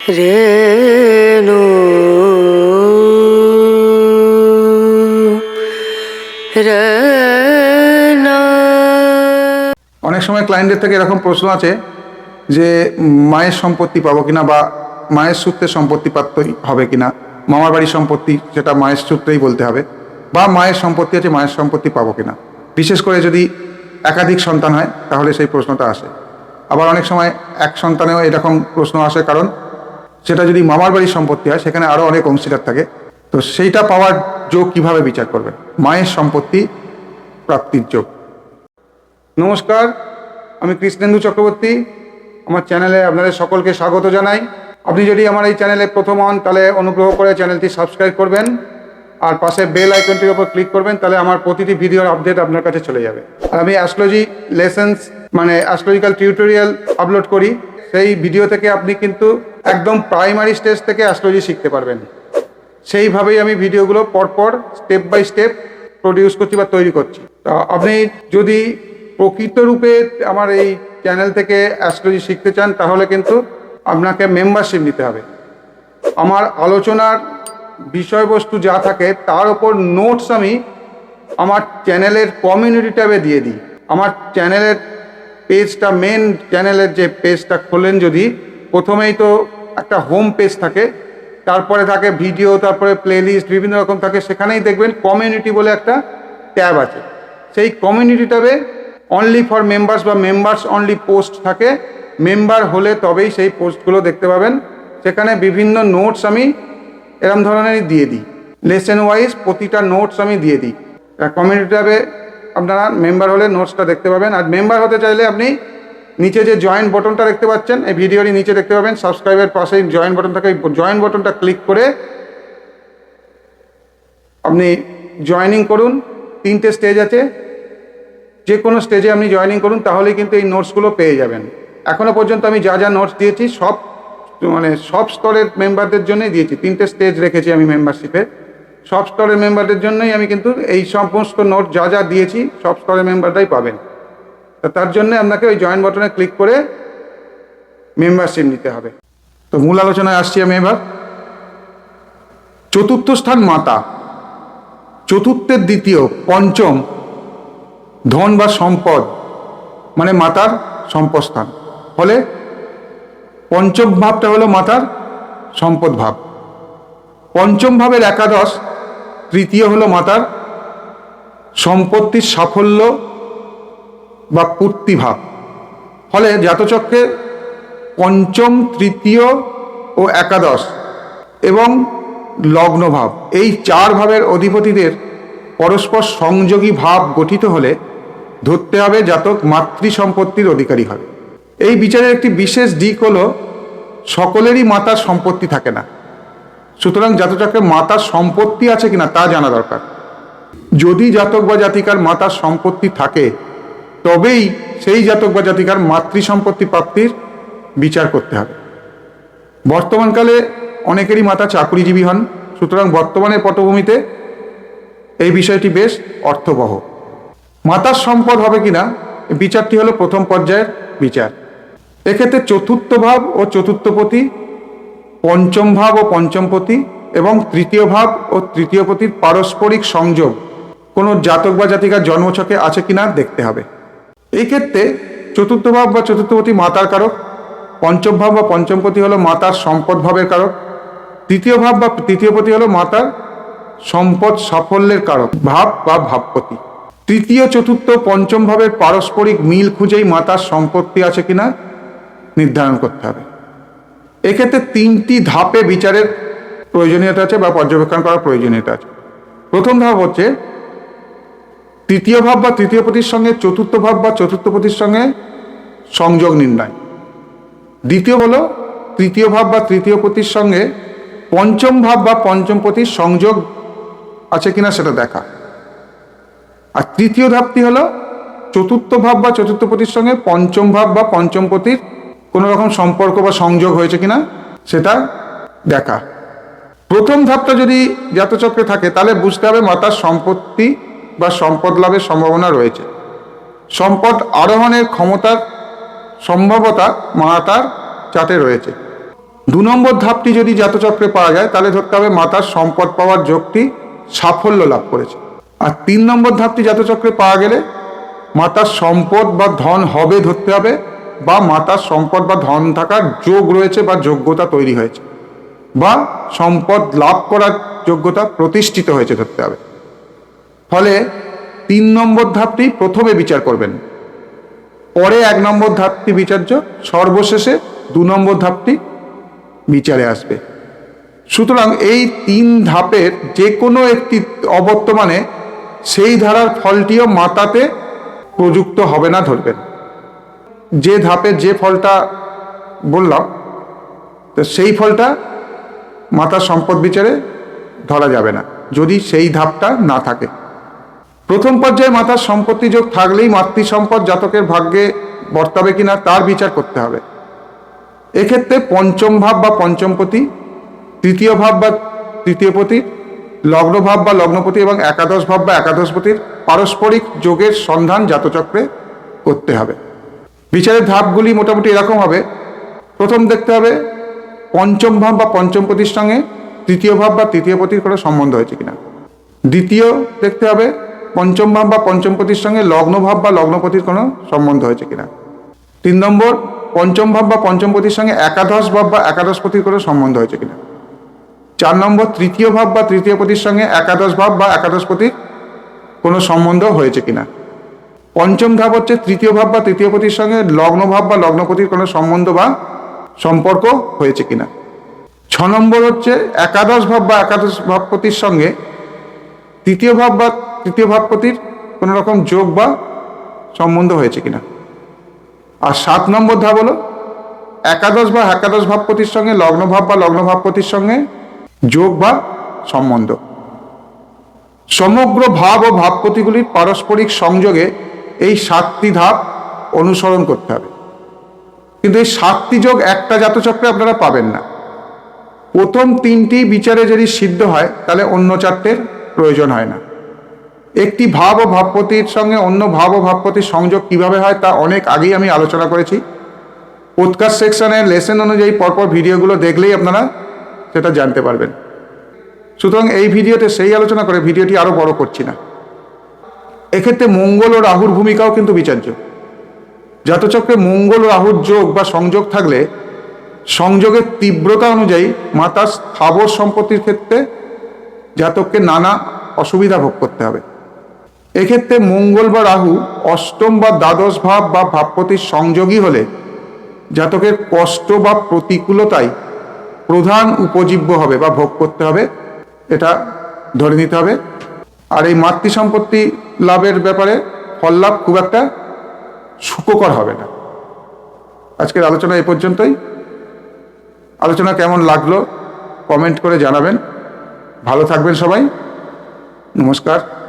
রেণু অনেক সময় ক্লায়েন্টের থেকে এরকম প্রশ্ন আছে যে, মায়ের সম্পত্তি পাবো কিনা বা মায়ের সূত্রে সম্পত্তি প্রাপ্তই হবে কিনা, মামার বাড়ির সম্পত্তি সেটা মায়ের সূত্রেই বলতে হবে, বা মায়ের সম্পত্তি আছে, মায়ের সম্পত্তি পাবো কিনা। বিশেষ করে যদি একাধিক সন্তান হয়, তাহলে সেই প্রশ্নটা আসে। আবার অনেক সময় এক সন্তানেও এরকম প্রশ্ন আসে, কারণ সেটা যদি মামার বাড়ির সম্পত্তি হয়, সেখানে আরও অনেক অংশীদার থাকে। তো সেইটা পাওয়ার যোগ কীভাবে বিচার করবেন মায়ের সম্পত্তি, প্রাপ্তির যোগ। নমস্কার, আমি কৃষ্ণেন্দু চক্রবর্তী। আমার চ্যানেলে আপনাদের সকলকে স্বাগত জানাই। আপনি যদি আমার এই চ্যানেলে প্রথম হন, তাহলে অনুগ্রহ করে চ্যানেলটি সাবস্ক্রাইব করবেন। আর পাশে বেল আইকনটির উপর ক্লিক করবেন, তাহলে আমার প্রতিটি ভিডিওর আপডেট আপনার কাছে চলে যাবে। আর আমি অ্যাস্ট্রোলজি লেসেন্স মানে অ্যাস্ট্রোলজিক্যাল টিউটোরিয়াল আপলোড করি। সেই ভিডিও থেকে আপনি কিন্তু একদম প্রাইমারি স্টেজ থেকে অ্যাস্ট্রোলজি শিখতে পারবেন। সেইভাবেই আমি ভিডিওগুলো পরপর স্টেপ বাই স্টেপ প্রডিউস করছি বা তৈরি করছি। তা আপনি যদি প্রকৃত রূপে আমার এই চ্যানেল থেকে অ্যাস্ট্রোলজি শিখতে চান, তাহলে কিন্তু আপনাকে মেম্বারশিপ নিতে হবে। আমার আলোচনার বিষয়বস্তু যা থাকে, তার ওপর নোটস আমি আমার চ্যানেলের কমিউনিটি ট্যাবে দিয়ে দিই। আমার চ্যানেলের পেজটা মেন চ্যানেলের যে পেজটা খোলেন যদি, প্রথমেই তো একটা হোম পেজ থাকে, তারপরে থাকে ভিডিও তারপরে প্লেলিস্ট বিভিন্ন রকম থাকে, সেখানেই দেখবেন কমিউনিটি বলে একটা ট্যাব আছে। সেই কমিউনিটি ট্যাবে অনলি ফর মেম্বার্স বা মেম্বার্স অনলি পোস্ট থাকে। মেম্বার হলে তবেই সেই পোস্টগুলো দেখতে পাবেন। সেখানে বিভিন্ন নোটস আমি এরম ধরনেরই দিয়ে দিই। লেসেন ওয়াইজ প্রতিটা নোটস আমি দিয়ে দিই। কমিউনিটি ট্যাবে আপনারা মেম্বার হলে নোটসটা দেখতে পাবেন। আর মেম্বার হতে চাইলে আপনি নিচে যে জয়েন বটনটা দেখতে পাচ্ছেন, এই ভিডিওরই নিচে দেখতে পাবেন। সাবস্ক্রাইবের পাশেই জয়েন বটন থাকে জয়েন বটনটা ক্লিক করে আপনি জয়েনিং করুন। তিনটে স্টেজ আছে। যে কোনো স্টেজে আপনি জয়েনিং করুন তাহলে কিন্তু এই নোটসগুলো পেয়ে যাবেন। এখনও পর্যন্ত আমি যা যা নোটস দিয়েছি, সব মানে সব স্তরের মেম্বারদের জন্যই দিয়েছি। তিনটে স্টেজ রেখেছি আমি মেম্বারশিপে সব স্তরের মেম্বারদের জন্যই আমি কিন্তু এই সমস্ত নোট যা যা দিয়েছি, সব স্তরের মেম্বারটাই পাবেন। তা তার জন্য আপনাকে ওই জয়েন বটনে ক্লিক করে মেম্বারশিপ নিতে হবে। তো মূল আলোচনায় আসছি আমি এবার। চতুর্থ স্থান মাতা। চতুর্থের দ্বিতীয়, পঞ্চম, ধন বা সম্পদ মানে মাতার সম্পদস্থান। ফলে পঞ্চম ভাবটা হলো মাতার সম্পদ ভাব। পঞ্চম ভাবের একাদশ তৃতীয় হলো মাতার সম্পত্তির সাফল্য বা পূর্তিভাব ফলে জাতচক্রে পঞ্চম, তৃতীয় ও একাদশ এবং লগ্নভাব এই চার ভাবের অধিপতিদের পরস্পর সংযোগী ভাব গঠিত হলে ধরতে হবে জাতক মাতৃ সম্পত্তির অধিকারী হবে। এই বিচারের একটি বিশেষ দিক হলো, সকলেরই মাতার সম্পত্তি থাকে না। সুতরাং জাতচক্রে মাতার সম্পত্তি আছে কিনা তা জানা দরকার। যদি জাতক বা জাতিকার মাতার সম্পত্তি থাকে, তবেই সেই জাতক বা জাতিকার মাতৃ সম্পত্তি প্রাপ্তির বিচার করতে হবে। বর্তমানকালে অনেকেরই মাতা চাকরিজীবী হন, সুতরাং বর্তমানে পটভূমিতে এই বিষয়টি বেশ অর্থবহ। মাতার সম্পদ হবে কিনা, বিচারটি হলো প্রথম পর্যায়ের বিচার। এক্ষেত্রে চতুর্থ ভাব ও চতুর্থপতি পঞ্চম ভাব ও পঞ্চমপতি এবং তৃতীয় ভাব ও তৃতীয়পতির পারস্পরিক সংযোগ কোনো জাতক বা জাতিকার জন্মছকে আছে কিনা দেখতে হবে। এই ক্ষেত্রে চতুর্থ ভাব বা চতুর্থপতি মাতার কারক, পঞ্চম ভাব বা পঞ্চমপতি হলো মাতার সম্পদ ভাবের কারক, তৃতীয় ভাব বা তৃতীয়পতি হলো মাতার সম্পদ সাফল্যের কারক, ভাব বা ভাবপতি। তৃতীয়, চতুর্থ, পঞ্চম ভাবের পারস্পরিক মিল খুঁজেই মাতার সম্পত্তি আছে কিনা নির্ধারণ করতে হবে। এক্ষেত্রে তিনটি ধাপে বিচারের প্রয়োজনীয়তা আছে বা পর্যবেক্ষণ করার প্রয়োজনীয়তা আছে। প্রথম ধাপ হচ্ছে, তৃতীয় ভাব বা তৃতীয় পতির সঙ্গে, চতুর্থ ভাব বা চতুর্থ পতির সঙ্গে সংযোগ নির্ণয়। দ্বিতীয় হলো তৃতীয় ভাব বা তৃতীয় পতির সঙ্গে পঞ্চম ভাব বা পঞ্চম পতির সংযোগ আছে কিনা সেটা দেখা। আর তৃতীয় ধাপটি হলো, চতুর্থ ভাব বা চতুর্থ পতির সঙ্গে পঞ্চম ভাব বা পঞ্চম পতির কোনো রকম সম্পর্ক বা সংযোগ হয়েছে কিনা সেটা দেখা। প্রথম ধাপটা যদি জাতচক্রে থাকে, তাহলে বুঝতে হবে মাতার সম্পত্তি বা সম্পদ লাভের সম্ভাবনা রয়েছে। সম্পদ আরোহণের ক্ষমতার সম্ভবতা মাতার চাটে রয়েছে। দু নম্বর ধাপটি যদি জাতচক্রে পাওয়া যায়, তাহলে ধরতে হবে মাতার সম্পদ পাওয়ার যোগটি সাফল্য লাভ করেছে। আর তিন নম্বর ধাপটি জাতচক্রে পাওয়া গেলে মাতার সম্পদ বা ধন হবে ধরতে হবে বা মাতার সম্পদ বা ধন থাকার যোগ রয়েছে বা যোগ্যতা তৈরি হয়েছে। বা সম্পদ লাভ করার যোগ্যতা প্রতিষ্ঠিত হয়েছে ধরতে হবে। ফলে তিন নম্বর ধাপটি প্রথমে বিচার করবেন। পরে এক নম্বর ধাপটি বিচার্য, সর্বশেষে দু নম্বর ধাপটি বিচারে আসবে। সুতরাং এই তিন ধাপের যে কোনো একটি অবর্তমানে সেই ধারার ফলটিও মাতাতে প্রযুক্ত হবে না ধরবেন। যে ধাপে যে ফলটা বললাম, তো সেই ফলটা মাতার সম্পদ বিচারে ধরা যাবে না, যদি সেই ধাপটা না থাকে। প্রথম পর্যায়ে মাতার সম্পত্তি যোগ থাকলেই মাতৃ সম্পদ জাতকের ভাগ্যে বর্তাবে কিনা তার বিচার করতে হবে। এক্ষেত্রে পঞ্চম ভাব বা পঞ্চমপতি, তৃতীয় ভাব বা তৃতীয়পতি লগ্ন ভাব বা লগ্নপতি এবং একাদশ ভাব বা একাদশপতির পারস্পরিক যোগের সন্ধান জাতচক্রে করতে হবে। বিচারের ধাপগুলি মোটামুটি এরকম হবে। প্রথম দেখতে হবে পঞ্চম ভাব বা পঞ্চমপতির সঙ্গে তৃতীয় ভাব বা তৃতীয়পতির কোনো সম্বন্ধ হয়েছে কিনা। দ্বিতীয় দেখতে হবে পঞ্চম ভাব বা পঞ্চমপতির সঙ্গে লগ্ন ভাব বা লগ্নপতির কোনো সম্বন্ধ হয়েছে কিনা। তিন নম্বর পঞ্চম ভাব বা পঞ্চমপতির সঙ্গে একাদশ ভাব বা একাদশপতির কোনো সম্বন্ধ হয়েছে কিনা। চার নম্বর তৃতীয় ভাব বা তৃতীয় পতির সঙ্গে একাদশ ভাব বা একাদশপতির কোনো সম্বন্ধ হয়েছে কিনা। পঞ্চম ধাপ হচ্ছে তৃতীয় ভাব বা তৃতীয়পতির সঙ্গে লগ্ন ভাব বা লগ্নপতির কোনো সম্বন্ধ বা সম্পর্ক হয়েছে কিনা। ছ নম্বর হচ্ছে একাদশ ভাব বা একাদশ ভাবপতির সঙ্গে তৃতীয় ভাব বা তৃতীয় ভাবপতির কোনো রকম যোগ বা সম্বন্ধ হয়েছে কিনা। আর সাত নম্বর ধাপ হলো একাদশ বা একাদশ ভাবপতির সঙ্গে লগ্ন ভাব বা লগ্ন ভাবপতির সঙ্গে যোগ বা সম্বন্ধ। সমগ্র ভাব ও ভাবপতিগুলির পারস্পরিক সংযোগে এই সাতটি ধাপ অনুসরণ করতে হবে। কিন্তু এই সাতটি যোগ একটা জাতচক্রে আপনারা পাবেন না। প্রথম তিনটি বিচারে যদি সিদ্ধ হয়, তাহলে অন্য চারটের প্রয়োজন হয় না। একটি ভাব ও ভাবপতির সঙ্গে অন্য ভাব ও ভাবপতির সংযোগ কীভাবে হয়, তা অনেক আগেই আমি আলোচনা করেছি। পডকাস্ট সেকশনে লেসন অনুযায়ী পরপর ভিডিওগুলো দেখলেই আপনারা সেটা জানতে পারবেন। সুতরাং এই ভিডিওতে সেই আলোচনা করে ভিডিওটি আরও বড় করছি না। এক্ষেত্রে মঙ্গল ও রাহুর ভূমিকাও কিন্তু বিচার্য। জাতচক্রে মঙ্গল ও রাহুর যোগ বা সংযোগ থাকলে সংযোগের তীব্রতা অনুযায়ী মাতার স্থাবর সম্পত্তির ক্ষেত্রে জাতককে নানা অসুবিধা ভোগ করতে হবে। এক্ষেত্রে মঙ্গল বা রাহু অষ্টম বা দ্বাদশ ভাব বা ভাবপতির সংযোগী হলে জাতকের কষ্ট বা প্রতিকূলতাই প্রধান উপজীব্য হবে বা ভোগ করতে হবে। এটা ধরে নিতে হবে। আর এই মাতৃ সম্পত্তি লাভের ব্যাপারে ফল লাভ খুব একটা সুখকর হবে না। আজকের আলোচনা এ পর্যন্তই। আলোচনা কেমন লাগল কমেন্ট করে জানাবেন। ভালো থাকবেন সবাই। নমস্কার।